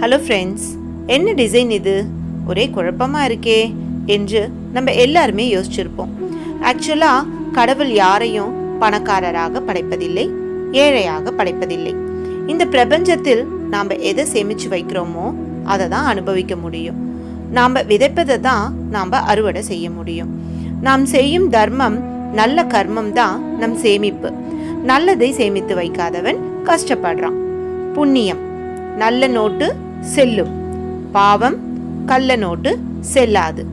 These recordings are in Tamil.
ஹலோ ஃப்ரெண்ட்ஸ் என்ன டிசைன் இது? ஒரே குழப்பமாக இருக்கே என்று நம்ம எல்லாருமே யோசிச்சிருப்போம். ஆக்சுவலாக கடவுள் யாரையும் பணக்காரராக படைப்பதில்லை ஏழையாக படைப்பதில்லை. இந்த பிரபஞ்சத்தில் நாம் எதை சேமித்து வைக்கிறோமோ அதை தான் அனுபவிக்க முடியும். நாம் விதைப்பதை தான் நாம் அறுவடை செய்ய முடியும். நாம் செய்யும் தர்மம் நல்ல கர்மம் தான் நம் சேமிப்பு. நல்லதை சேமித்து வைக்காதவன் கஷ்டப்படுறான். புண்ணியம். நல்ல நோட்டு செல்லும். பாவம் கள்ள நோட்டு செல்லாது.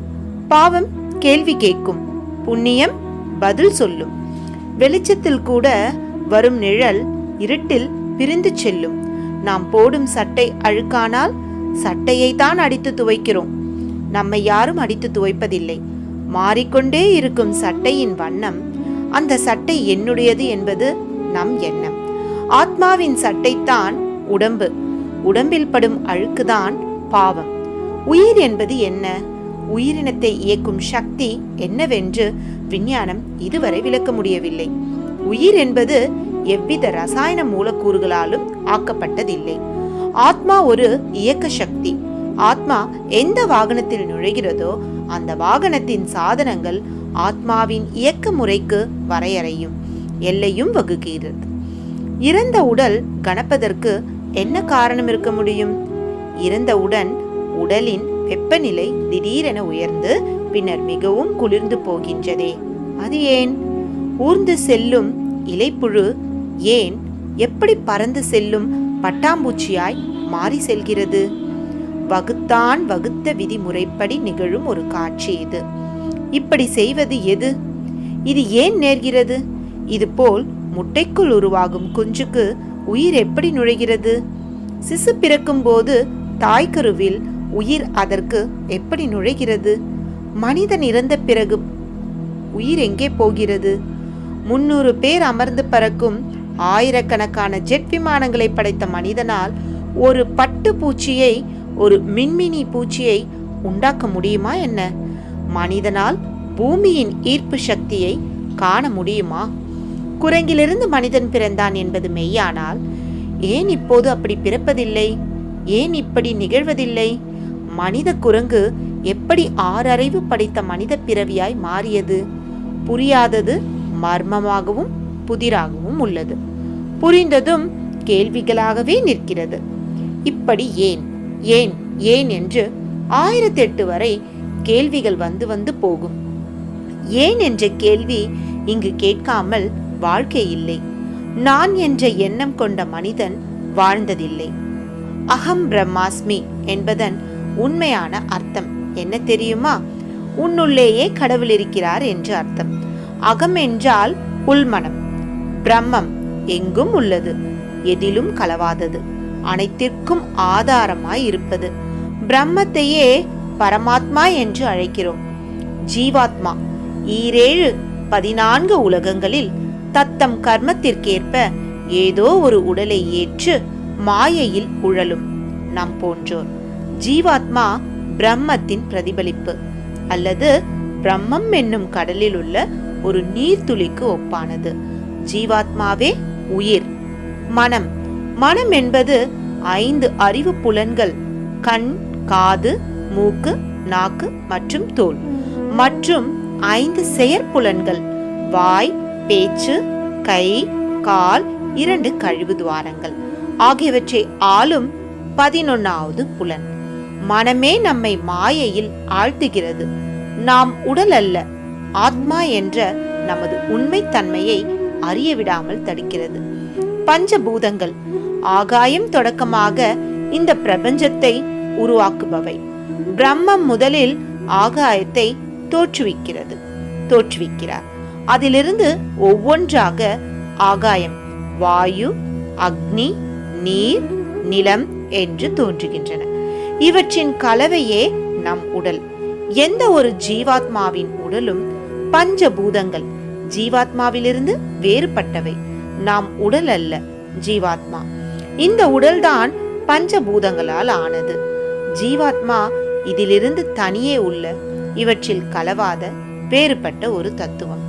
பாவம் கேள்வி கேட்கும். புண்ணியம் பதில் சொல்லும். வெளிச்சத்தில் கூட வரும் நிழல் இருட்டில் பிரிந்து செல்லும். நாம் போடும் சட்டை அழுக்கானால் சட்டையை தான் அடித்து துவைக்கிறோம். நம்மை யாரும் அடித்து துவைப்பதில்லை. மாறிக்கொண்டே இருக்கும் சட்டையின் வண்ணம் அந்த சட்டை என்னுடையது என்பது நம் எண்ணம். ஆத்மாவின் சட்டைத்தான் உடம்பு. உடம்பில் படும் அழுக்குதான் பாவம். உயிர் என்பது என்ன? உயிரினத்தை இயக்கும் சக்தி என்னவென்று விஞ்ஞானம் இதுவரை விளக்க முடியவில்லை. உயிர் என்பது எவ்வித ரசாயன மூலக்கூறுகளாலும் ஆக்கப்பட்டதில்லை. ஆத்மா ஒரு இயக்க சக்தி. ஆத்மா எந்த வாகனத்தில் நுழைகிறதோ அந்த வாகனத்தின் சாதனங்கள் ஆத்மாவின் இயக்க முறைக்கு வரையறையும் எல்லையும் வகுக்கிறது. இறந்த உடல் கணப்பதற்கு என்ன காரணம் இருக்க முடியும்? இறந்தவுடன் உடலின் வெப்பநிலை திடீரென உயர்ந்து பின்னர் மிகவும் குளிர்ந்து போகின்றதே. அது ஏன்? ஊர்ந்து செல்லும் இலைப்புழு ஏன் எப்படி பறந்து செல்லும் பட்டாம்பூச்சியாய் மாறி செல்கிறது? வகுத்தான் வகுத்த விதிமுறைப்படி நிகழும் ஒரு காட்சி இது. இப்படி செய்வது எது? இது ஏன் நேர்கிறது? இதுபோல் முட்டைக்குள் உருவாகும் குஞ்சுக்கு உயிர் எப்படி நுழைகிறது? சிசு பிறக்கும்போது தாய்க்கருவில் உயிர் அதற்கு எப்படி நுழைகிறது? மனிதன் இறந்த பிறகு உயிர் எங்கே போகிறது? முன்னூறு பேர் அமர்ந்து பறக்கும் ஆயிரக்கணக்கான ஜெட் விமானங்களை படைத்த மனிதனால் ஒரு பட்டு பூச்சியை ஒரு மின்மினி பூச்சியை உண்டாக்க முடியுமா என்ன? மனிதனால் பூமியின் ஈர்ப்பு சக்தியை காண முடியுமா? குரங்கிலிருந்து மனிதன் பிறந்தான் என்பது மெய்யானால் ஏன் இப்போது அப்படி பிறப்பதில்லை? ஏன் இப்படி நிகழ்வதில்லை? மனித குரங்கு எப்படி ஆறறிவு படைத்த மனித பிறவியாய் மாறியது? புரியாதது மர்மமாகவும் புதிராகவும் உள்ளது. புரிந்ததும் கேள்விகளாகவே நிற்கிறது. இப்படி ஏன் ஏன் ஏன் என்று ஆயிரத்தி எட்டு வரை கேள்விகள் வந்து வந்து போகும். ஏன் என்ற கேள்வி இங்கு கேட்காமல் வாழ்க்கை இல்லை. நான் என்ற எண்ணம் கொண்ட மனிதன் வாழ்ந்ததில்லை. அகம் பிரம்மாஸ்மி என்பதன் உண்மையான அர்த்தம் என்ன தெரியுமா? உன்னுள்ளேயே கடவுள் இருக்கிறார் என்று அர்த்தம். அகம் என்றால் உள்மனம். பிரம்மம் எங்கும் உள்ளது எதிலும் கலவாதது அனைத்திற்கும் ஆதாரமாய் இருப்பது. பிரம்மத்தையே பரமாத்மா என்று அழைக்கிறோம். ஜீவாத்மா ஈரேழு பதினான்கு உலகங்களில் தத்தம் கர்மத்திற்கேற்ப ஏதோ ஒரு உடலை ஏற்று மாயையில் உழலும். நம் போன்றோர். ஜீவாத்மா பிரம்மத்தின் பிரதிபலிப்பு. அல்லது பிரம்மம் என்னும் கடலில் உள்ள ஒரு நீர்த்துளிக்கு ஒப்பானது. ஜீவாத்மாவே உயிர். மனம். மனம் என்பது ஐந்து அறிவு புலன்கள். கண் காது மூக்கு நாக்கு மற்றும் தோல். மற்றும் ஐந்து செயற்புலன்கள். வாய் பேச்சு கை கால் இரண்டு கழிவு துவாரங்கள் ஆகியவற்றை ஆளும் பதினொன்னாவது புலன். மனமே நம்மை மாயையில் ஆழ்த்துகிறது. நாம் உடல் அல்ல ஆத்மா என்ற நமது உண்மைத்தன்மையை அறிய விடாமல் தடுக்கிறது. பஞ்சபூதங்கள் ஆகாயம் தொடக்கமாக இந்த பிரபஞ்சத்தை உருவாக்குபவை. பிரம்மம் முதலில் ஆகாயத்தை தோற்றுவிக்கிறது தோற்றுவிக்கிறார். அதிலிருந்து ஒவ்வொன்றாக ஆகாயம் வாயு அக்னி நீர் நிலம் என்று தோன்றுகின்றன. இவற்றின் கலவையே நம் உடல். எந்த ஒரு ஜீவாத்மாவின் உடலும் பஞ்சபூதங்கள் ஜீவாத்மாவிலிருந்து வேறுபட்டவை. நாம் உடல் அல்ல ஜீவாத்மா. இந்த உடல்தான் பஞ்சபூதங்களால் ஆனது. ஜீவாத்மா இதிலிருந்து தனியே உள்ள இவற்றில் கலவாத வேறுபட்ட ஒரு தத்துவம்.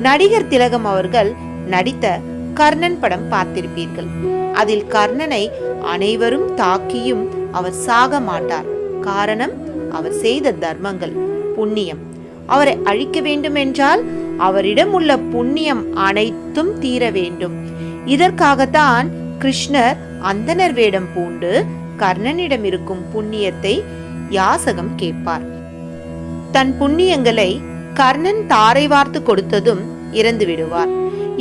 நடிகர் திலகம் அவர்கள் நடித்த கர்ணன் படம் பார்த்திருப்பீர்கள். அதில் கர்ணனை அனைவரும் தாக்கியும் அவர் சாக மாட்டார். காரணம் அவர் செய்த தர்மங்கள் புண்ணியம். அவரை அழிக்க வேண்டும் என்றால் அவரிடம் உள்ள புண்ணியம் அனைத்தும் தீர வேண்டும். இதற்காகத்தான் கிருஷ்ணர் அந்தனர் வேடம் பூண்டு கர்ணனிடம் இருக்கும் புண்ணியத்தை யாசகம் கேட்பார். தன் புண்ணியங்களை கர்ணன் தாரை வார்த்து கொடுத்ததும் இறந்து விடுவார்.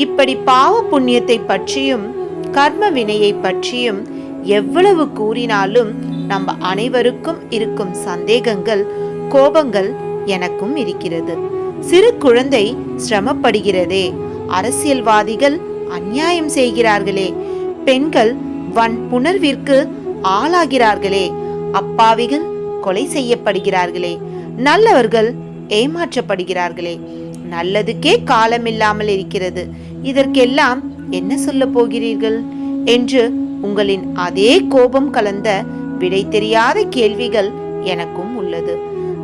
இப்படி பாவ புண்ணியத்தை பற்றியும் கர்ம வினையை பற்றியும் எவ்வளவு கூறினாலும் நம்ம அனைவருக்கும் இருக்கும் சந்தேகங்கள் கோபங்கள் எனக்கும் இருக்கிறது. சிறு குழந்தை சிரமப்படுகிறதே அரசியல்வாதிகள் அநியாயம் செய்கிறார்களே பெண்கள் வன் புணர்விற்கு ஆளாகிறார்களே அப்பாவிகள் கொலை செய்யப்படுகிறார்களே நல்லவர்கள் ஏமாற்றப்படுகிறார்களே. நல்லதுக்கே காலமில்லாமல் இருக்கிறது. இதற்கெல்லாம் என்ன சொல்ல போகிறீர்கள்? என்று உங்களின் அதே கோபம் கலந்த விடை தெரியாத கேள்விகள் எனக்கும் உள்ளது.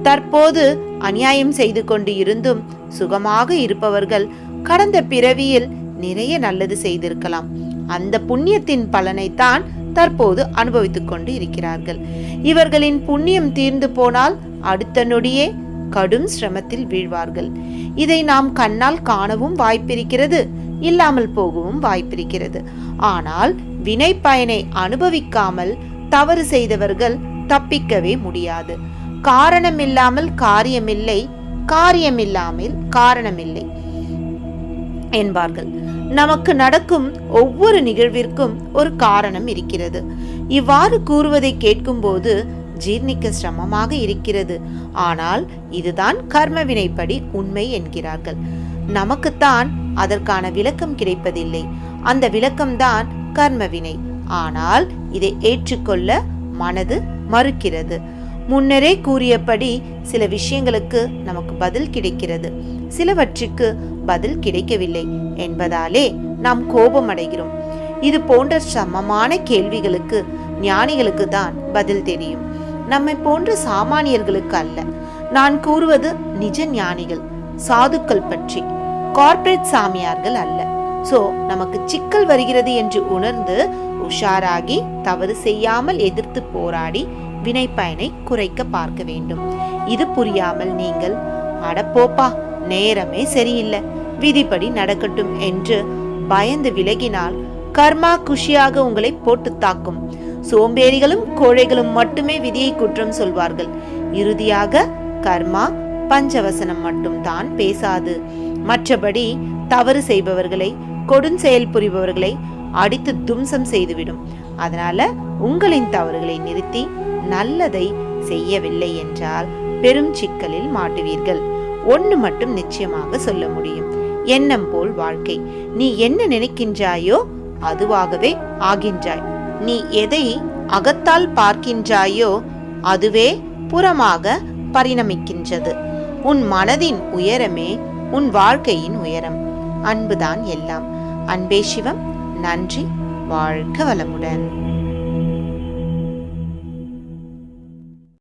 தற்போது அநியாயம் செய்து கொண்டு இருந்தும் சுகமாக இருப்பவர்கள் கடந்த பிறவியில் நிறைய நல்லது செய்திருக்கலாம். அந்த புண்ணியத்தின் பலனைத்தான் தற்போது அனுபவித்துக் கொண்டு இருக்கிறார்கள். இவர்களின் புண்ணியம் தீர்ந்து போனால் அடுத்த நொடியே கடும் சிரமத்தில் வீழ்வார்கள். இதை நாம் கண்ணால் காணவும் வாய்ப்பிருக்கிறது இல்லாமல் போகவும் வாய்ப்பிருக்கிறது. ஆனால் வினை பயனை அனுபவிக்காமல் தவறு செய்தவர்கள் தப்பிக்கவே முடியாது. காரணமில்லாமல் காரியமில்லை காரியமில்லாமல் காரணமில்லை என்பார்கள். நமக்கு நடக்கும் ஒவ்வொரு நிகழ்விற்கும் ஒரு காரணம் இருக்கிறது. இவ்வாறு கூறுவதை கேட்கும்போது ஜீர்ணிக்க சிரமமாக இருக்கிறது. ஆனால் இதுதான் கர்மவினைப்படி உண்மை என்கிறார்கள். நமக்குத்தான் அதற்கான விளக்கம் கிடைப்பதில்லை. அந்த விளக்கம்தான் கர்மவினை. ஆனால் இதை ஏற்றுக்கொள்ள மனது மறுக்கிறது. முன்னரே கூறியபடி சில விஷயங்களுக்கு நமக்கு பதில் கிடைக்கிறது. சிலவற்றுக்கு பதில் கிடைக்கவில்லை என்பதாலே நாம் கோபம் அடைகிறோம் இது போன்ற சமமான கேள்விகளுக்கு ஞானிகளுக்கு தான் பதில் தெரியும். நம்மை போன்ற சாமானியர்களுக்கு அல்ல. நான் கூறுவது நிஜ ஞானிகள் சாதுக்கள் பற்றி. கார்ப்பரேட் சாமியார்கள் அல்ல. சோ நமக்கு சிக்கல் வருகிறது என்று உணர்ந்து உஷாராகி தவறு செய்யாமல் எதிர்த்து போராடி வினை பயனை குறைக்க பார்க்க வேண்டும். இது புரியாமல் நீங்கள் அடப்போப்பா நேரமே சரியில்லை. விதிப்படி நடக்கட்டும் என்று பயந்து விலகினால் கர்மா குஷியாக உங்களை போட்டு தாக்கும். சோம்பேறிகளும் கோழைகளும் மட்டுமே விதியை குற்றம் சொல்வார்கள். இறுதியாக கர்மா பஞ்சவசனம் மட்டும் தான் பேசாது. மற்றபடி தவறு செய்பவர்களை கொடுஞ்செயல் புரிபவர்களை அடித்து தும்சம் செய்துவிடும். அதனால உங்களின் தவறுகளை நிறுத்தி நல்லதை செய்யவில்லை என்றால் பெரும் சிக்கலில் மாட்டுவீர்கள். ஒன்று மட்டும் நிச்சயமாக சொல்ல முடியும். எண்ணம் போல் வாழ்க்கை. நீ என்ன நினைக்கின்றாயோ அதுவாகவே ஆகின்றாய். நீ எதை அகத்தால் பார்க்கின்றாயோ அதுவே புறமாக பரிணமிக்கின்றது. உன் மனதின் உயரமே உன் வாழ்க்கையின் உயரம். அன்புதான் எல்லாம். அன்பே சிவம். நன்றி. வாழ்க வளமுடன்.